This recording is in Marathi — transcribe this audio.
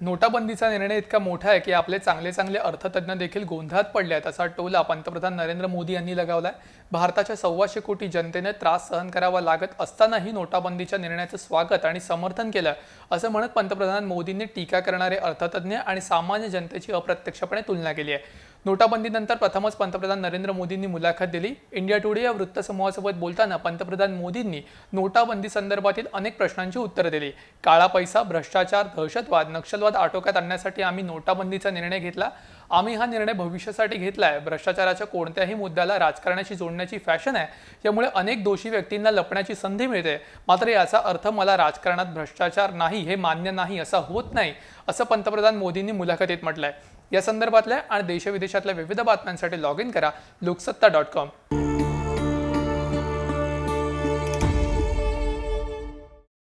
नोटाबंदीचा निर्णय इतका मोठा आहे की आपले चांगले चांगले अर्थतज्ञ देखील गोंधळात पडले आहेत असा टोला पंतप्रधान नरेंद्र मोदी यांनी लगावलाय. भारताच्या सव्वाशे कोटी जनतेने त्रास सहन करावा लागत असतानाही नोटाबंदीच्या निर्णयाचं स्वागत आणि समर्थन केलं असं म्हणत पंतप्रधान मोदींनी टीका करणारे अर्थतज्ञ आणि सामान्य जनतेची अप्रत्यक्षपणे तुलना केली आहे. नोटाबंदीनंतर प्रथमच पंतप्रधान नरेंद्र मोदींनी मुलाखत दिली. इंडिया टुडे या वृत्तसमूहासोबत बोलताना पंतप्रधान मोदींनी नोटाबंदी संदर्भातील अनेक प्रश्नांची उत्तरं दिली. काळा पैसा भ्रष्टाचार दहशतवाद नक्षलवाद आटोक्यात आणण्यासाठी आम्ही नोटाबंदीचा निर्णय घेतला. आम्ही हा निर्णय भविष्यासाठी घेतलाय. भ्रष्टाचाराच्या कोणत्याही मुद्द्याला राजकारणाशी जोडण्याची फॅशन आहे यामुळे अनेक दोषी व्यक्तींना लपण्याची संधी मिळते. मात्र याचा अर्थ मला राजकारणात भ्रष्टाचार नाही हे मान्य नाही असा होत नाही असं पंतप्रधान मोदींनी मुलाखतीत म्हटलंय. या संदर्भातल्या आणि देशविदेशातल्या विविध बातम्यांसाठी लॉग इन करा. Loksatta dot com.